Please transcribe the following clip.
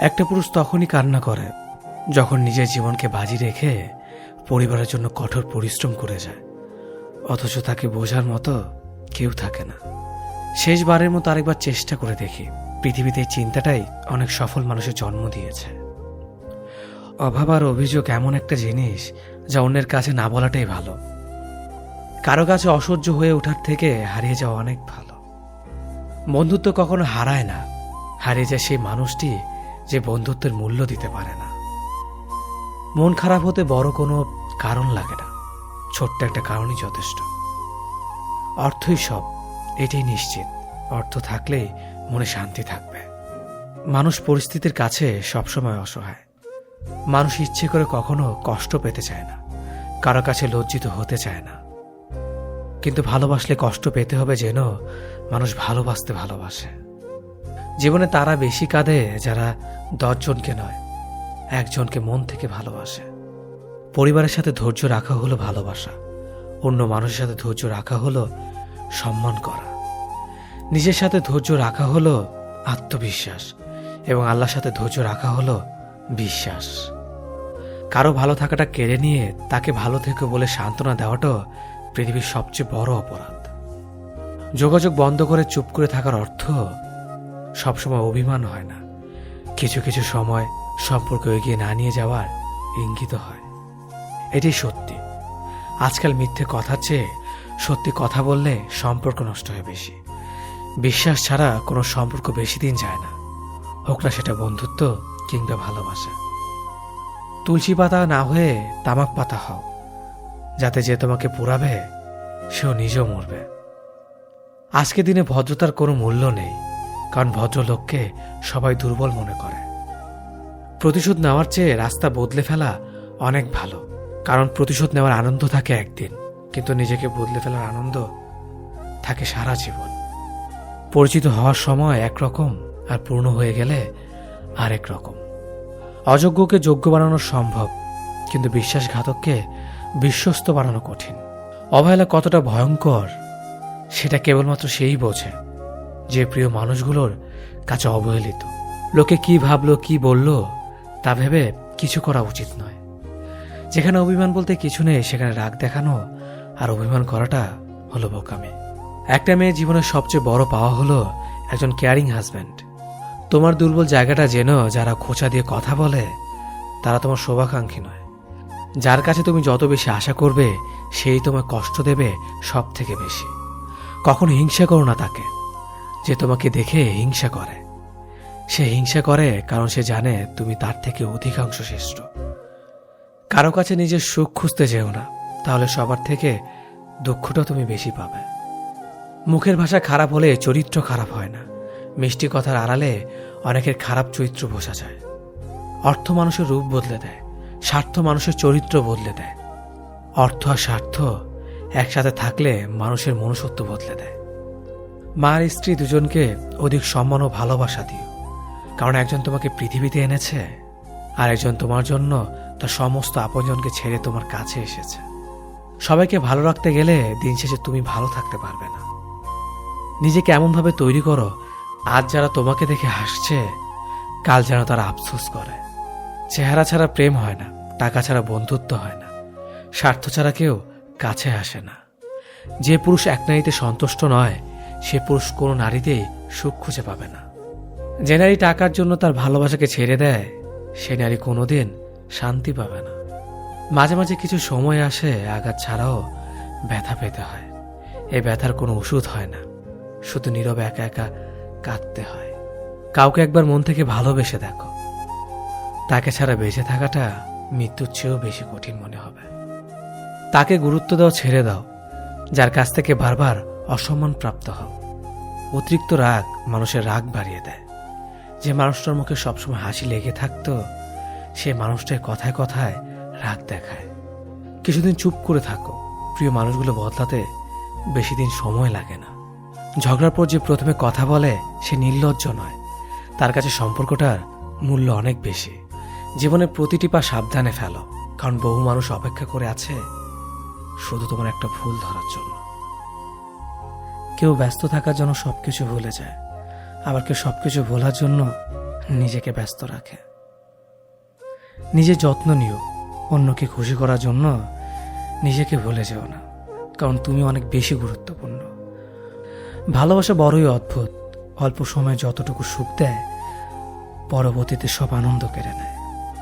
একটা পুরুষ তখনই কান্না করে, যখন নিজের জীবনকে বাজি রেখে পরিবারের জন্য কঠোর পরিশ্রম করে যায়। অথচ তাকে বোঝার মতো কেউ থাকে না। শেষবারের মতো আরেকবার চেষ্টা করে দেখি, পৃথিবীতে চিন্তাটাই অনেক সফল মানুষের জন্ম দিয়েছে। অভাব আর অভিযোগ এমন একটা জিনিস যা অন্যের কাছে না বলাটাই ভালো। কারও কাছে অসহ্য হয়ে ওঠার থেকে হারিয়ে যাওয়া অনেক ভালো। বন্ধুত্ব কখনো হারায় না, হারিয়ে যায় সেই মানুষটি যে বন্ধুত্বের মূল্য দিতে পারে না। মন খারাপ হতে বড় কোনো কারণ লাগে না। ছোট্ট একটা কারণই যথেষ্ট। অর্থই সব, এটাই নিশ্চিত। অর্থ থাকলেই মনে শান্তি থাকবে। মানুষ পরিস্থিতির কাছে সবসময় অসহায়। মানুষ ইচ্ছে করে কখনো কষ্ট পেতে চায় না। কারও কাছে লজ্জিত হতে চায় না। কিন্তু ভালোবাসলে কষ্ট পেতে হবে যেন মানুষ ভালোবাসতে ভালোবাসে। জীবনে তারা বেশি কাঁদে যারা দশজনকে নয়, একজনকে মন থেকে ভালোবাসে। পরিবারের সাথে ধৈর্য রাখা হলো ভালোবাসা। অন্য মানুষের সাথে ধৈর্য রাখা হলো সম্মান করা। নিজের সাথে ধৈর্য রাখা হলো আত্মবিশ্বাস এবং আল্লাহর সাথে ধৈর্য রাখা হলো বিশ্বাস। কারও ভালো থাকাটা কেড়ে নিয়ে তাকে ভালো থেকে বলে সান্ত্বনা দেওয়াটাও পৃথিবীর সবচেয়ে বড় অপরাধ। যোগাযোগ বন্ধ করে চুপ করে থাকার অর্থ সবসময় অভিমান হয় না। কিছু কিছু সময় সম্পর্ক এগিয়ে না নিয়ে যাওয়ার ইঙ্গিত হয়। এটাই সত্যি। আজকাল মিথ্যে কথা চেয়ে সত্যি কথা বললে সম্পর্ক নষ্ট হয় বেশি। বিশ্বাস ছাড়া কোনো সম্পর্ক বেশি দিন যায় না। হোক না সেটা বন্ধুত্ব কিংবা ভালোবাসা। তুলসী পাতা না হয়ে তামাক পাতা হও। যাতে যে তোমাকে পুরাবে সেও নিজেও মরবে। আজকে দিনে ভদ্রতার কোনো মূল্য নেই। কারণ ভদ্রলোককে সবাই দুর্বল মনে করে। প্রতিশোধ নেওয়ার চেয়ে রাস্তা বদলে ফেলা অনেক ভালো, কারণ প্রতিশোধ নেওয়ার আনন্দ থাকে একদিন, কিন্তু নিজেকে বদলে ফেলার আনন্দ থাকে সারা জীবন। পরিচিত হওয়ার সময় একরকম আর পূর্ণ হয়ে গেলে আরেক রকম। অযোগ্যকে যোগ্য বানানো সম্ভব, কিন্তু বিশ্বাসঘাতককে বিশ্বস্ত বানানো কঠিন। অবহেলা কতটা ভয়ঙ্কর, সেটা কেবলমাত্র সেই বোঝে। যে প্রিয় মানুষগুলোর কাছে অবহেলিত। লোকে কি ভাবলো, কি বলল, তা ভেবে কিছু করা উচিত নয়। যেখানে অভিমান বলতে কিছু নেই, সেখানে রাগ দেখানো আর অভিমান করাটা হলো বোকামি। একটা মেয়ে জীবনের সবচেয়ে বড় পাওয়া হলো একজন কেয়ারিং হাজব্যান্ড তোমার দুর্বল জায়গাটা যেন যারা খোঁচা দিয়ে কথা বলে, তারা তোমার শোভাকাঙ্ক্ষী নয়। যার কাছে তুমি যত বেশি আশা করবে, সেই তোমায় কষ্ট দেবে সব থেকে বেশি। কখনো হিংসা করো না তাকে। যে তোমাকে দেখে হিংসা করে। সে হিংসা করে কারণ সে জানে তুমি তার থেকে অধিকাংশ শ্রেষ্ঠ। কারও কাছে নিজের সুখ খুঁজতে যেও না, তাহলে সবার থেকে দুঃখটা তুমি বেশি পাবে। মুখের ভাষা খারাপ হলে চরিত্র খারাপ হয় না। মিষ্টি কথার আড়ালে অনেকের খারাপ চরিত্র বোঝা যায়। অর্থ মানুষের রূপ বদলে দেয়, স্বার্থ মানুষের চরিত্র বদলে দেয়। অর্থ আর স্বার্থ একসাথে থাকলে মানুষের মনুষ্যত্ব বদলে দেয়। মা আর স্ত্রী দুজনকে অধিক সম্মান ও ভালোবাসা দিও। কারণ একজন তোমাকে পৃথিবীতে এনেছে, আর একজন তোমার জন্য তার সমস্ত আপনজনকে ছেড়ে তোমার কাছে এসেছে। সবাইকে ভালো রাখতে গেলে দিন শেষে তুমি ভালো থাকতে পারবে না। নিজেকে এমনভাবে তৈরি করো, আজ যারা তোমাকে দেখে হাসছে, কাল যেন তারা আফসোস করে। চেহারা ছাড়া প্রেম হয় না, টাকা ছাড়া বন্ধুত্ব হয় না, স্বার্থ ছাড়া কেউ কাছে আসে না। যে পুরুষ এক নারীতে সন্তুষ্ট নয় সে পুরুষ কোনো নারীতেই সুখ খুঁজে পাবে না। যে নারী টাকার জন্য তার ভালোবাসাকে ছেড়ে দেয়, সে নারী কোনোদিন শান্তি পাবে না। মাঝে মাঝে কিছু সময় আসে, আঘাত ছাড়াও ব্যথা পেতে হয়। এ ব্যথার কোনো ওষুধ হয় না। শুধু নীরবে একা একা কাঁদতে হয়। কাউকে একবার মন থেকে ভালোবেসে দেখো। তাকে ছাড়া বেঁচে থাকাটা মৃত্যুর চেয়েও বেশি কঠিন মনে হবে। তাকে গুরুত্ব দাও, ছেড়ে দাও। যার কাছ থেকে বারবার অসম্মান প্রাপ্ত হও। অতিরিক্ত রাগ মানুষের রাগ বাড়িয়ে দেয়। যে মানুষটার মুখে সবসময় হাসি লেগে থাকতো, সে মানুষটার কথায় কথায় রাগ দেখায়। কিছুদিন চুপ করে থাকো, প্রিয় মানুষগুলো বদলাতে বেশি দিন সময় লাগে না। ঝগড়ার পর যে প্রথমে কথা বলে, সে নির্লজ্জ নয়। তার কাছে সম্পর্কটার মূল্য অনেক বেশি। জীবনের প্রতিটি পা সাবধানে ফেলো, কারণ বহু মানুষ অপেক্ষা করে আছে শুধু তোমার একটা ভুল ধরার জন্য। কেউ ব্যস্ত থাকার জন্য সবকিছু ভুলে যায়। আবার কেউ সবকিছু ভোলার জন্য নিজেকে ব্যস্ত রাখে। নিজের যত্ন নিও, অন্যকে খুশি করার জন্য নিজেকে ভুলে যেও না, কারণ তুমি অনেক বেশি গুরুত্বপূর্ণ। ভালোবাসা বড়ই অদ্ভুত, অল্প সময়ে যতটুকু সুখ দেয়, পরবর্তীতে সব আনন্দ কেড়ে নেয়।